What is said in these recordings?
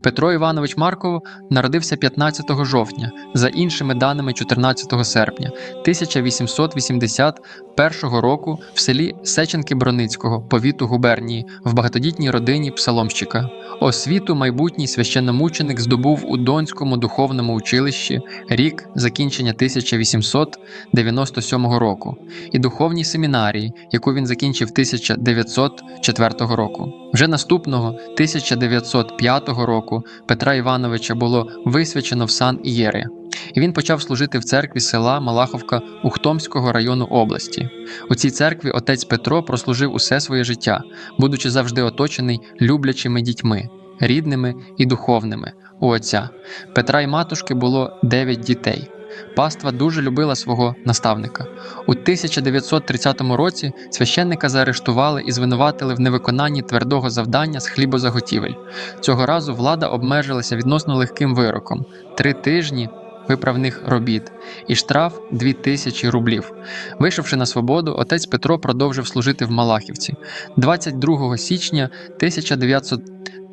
Петро Іванович Марков народився 15 жовтня, за іншими даними 14 серпня 1881 року в селі Сеченки Броницького, повіту губернії, в багатодітній родині псаломщика. Освіту майбутній священномученик здобув у Донському духовному училищі рік закінчення 1897 року і духовній семінарії, яку він закінчив 1904 року. Вже наступного 1905 року Петра Івановича було висвячено в сан Ієри, і він почав служити в церкві села Малаховка Ухтомського району області. У цій церкві отець Петро прослужив усе своє життя, будучи завжди оточений люблячими дітьми, рідними і духовними у отця. Петра і матушки було дев'ять дітей. Паства дуже любила свого наставника. У 1930 році священника заарештували і звинуватили в невиконанні твердого завдання з хлібозаготівель. Цього разу влада обмежилася відносно легким вироком три тижні виправних робіт і штраф 2000 рублів. Вийшовши на свободу, отець Петро продовжив служити в Малахівці. 22 січня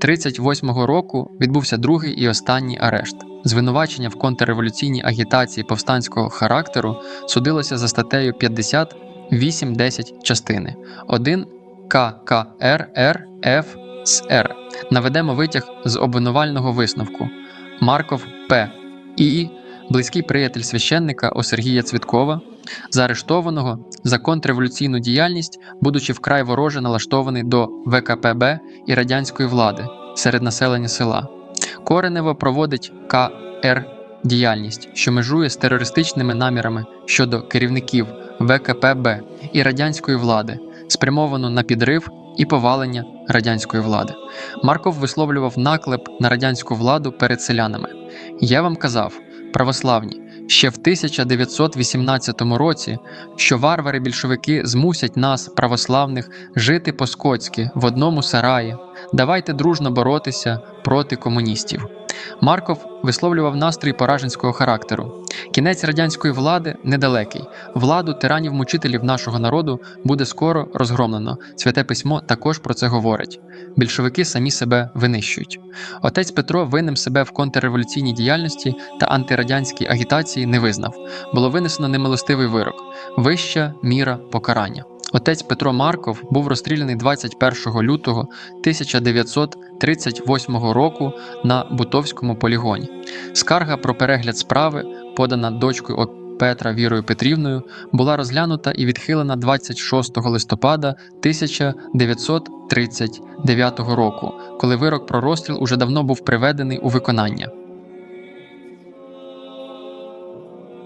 1938 року відбувся другий і останній арешт. Звинувачення в контрреволюційній агітації повстанського характеру судилося за статтею 50 8.10 частини 1 ККР РФ СР. Наведемо витяг з обвинувального висновку. Марков П. І. Близький приятель священника Осергія Цвіткова, заарештованого за контрреволюційну діяльність, будучи вкрай вороже налаштований до ВКПБ і радянської влади серед населення села. Коренево проводить КР діяльність, що межує з терористичними намірами щодо керівників ВКПБ і радянської влади, спрямовано на підрив і повалення радянської влади. Марков висловлював наклеп на радянську владу перед селянами. Я вам казав, православні, ще в 1918 році, що варвари-більшовики змусять нас, православних, жити по-скотськи в одному сараї. Давайте дружно боротися проти комуністів. Марков висловлював настрій пораженського характеру. Кінець радянської влади недалекий. Владу тиранів-мучителів нашого народу буде скоро розгромлено. Святе письмо також про це говорить. Більшовики самі себе винищують. Отець Петро винним себе в контрреволюційній діяльності та антирадянській агітації не визнав. Було винесено немилостивий вирок вища міра покарання. Отець Петро Марков був розстріляний 21 лютого 1938 року на Бутовському полігоні. Скарга про перегляд справи, подана дочкою Петра Вірою Петрівною, була розглянута і відхилена 26 листопада 1939 року, коли вирок про розстріл уже давно був приведений у виконання.